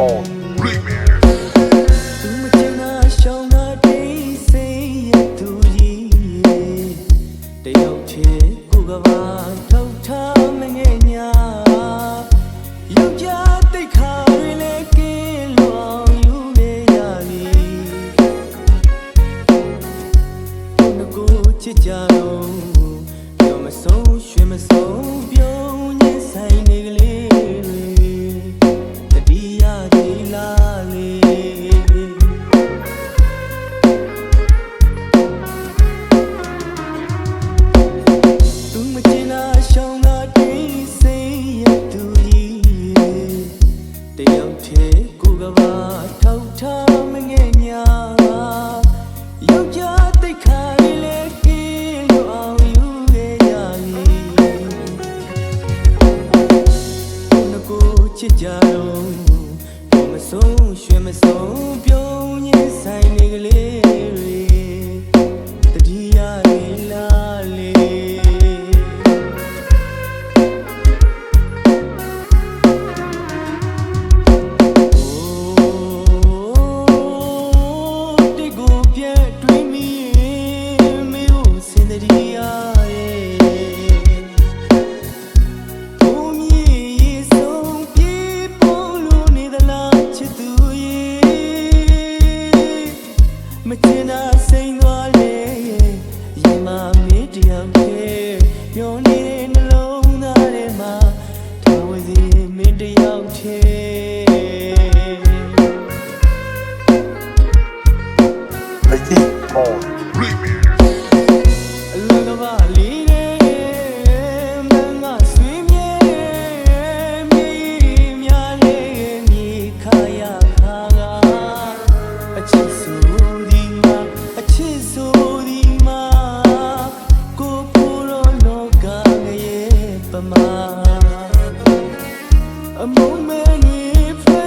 on remix တယောက်ချင်းကိုကဘာ ချစ်ကြတော့မဆုံးရွှေမဆုံးပြုံးရင်ဆိုင်နေကလေး မျောနေတဲ့နှလုံးသားထဲမှာထောင်ဝင်စီမင်းတယောက်ချေအစ်မောရီမီ အမုံမဲနေဖဲ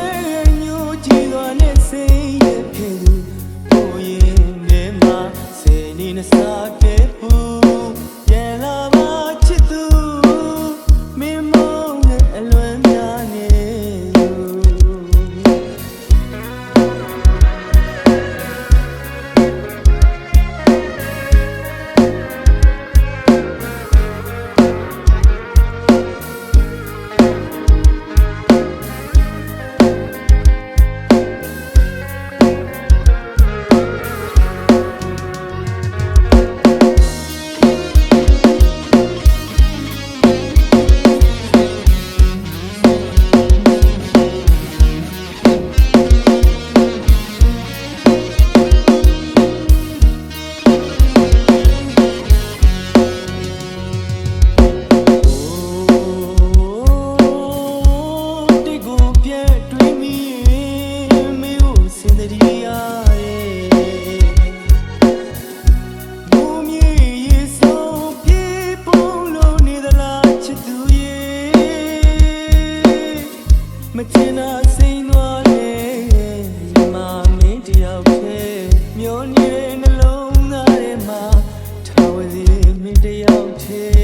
ညိုကြည့်တော့နဲ့စိတ်ရဲ့ဖြစ်သူကိုရင်ထဲမှာစေနေနစားတဲ့ မချင်တာစိမ့်သွားလေရမမင်းတယောက်တည်းမျောနေနှလုံးသားထဲမှာထားဝစီမင်းတယောက်တည်း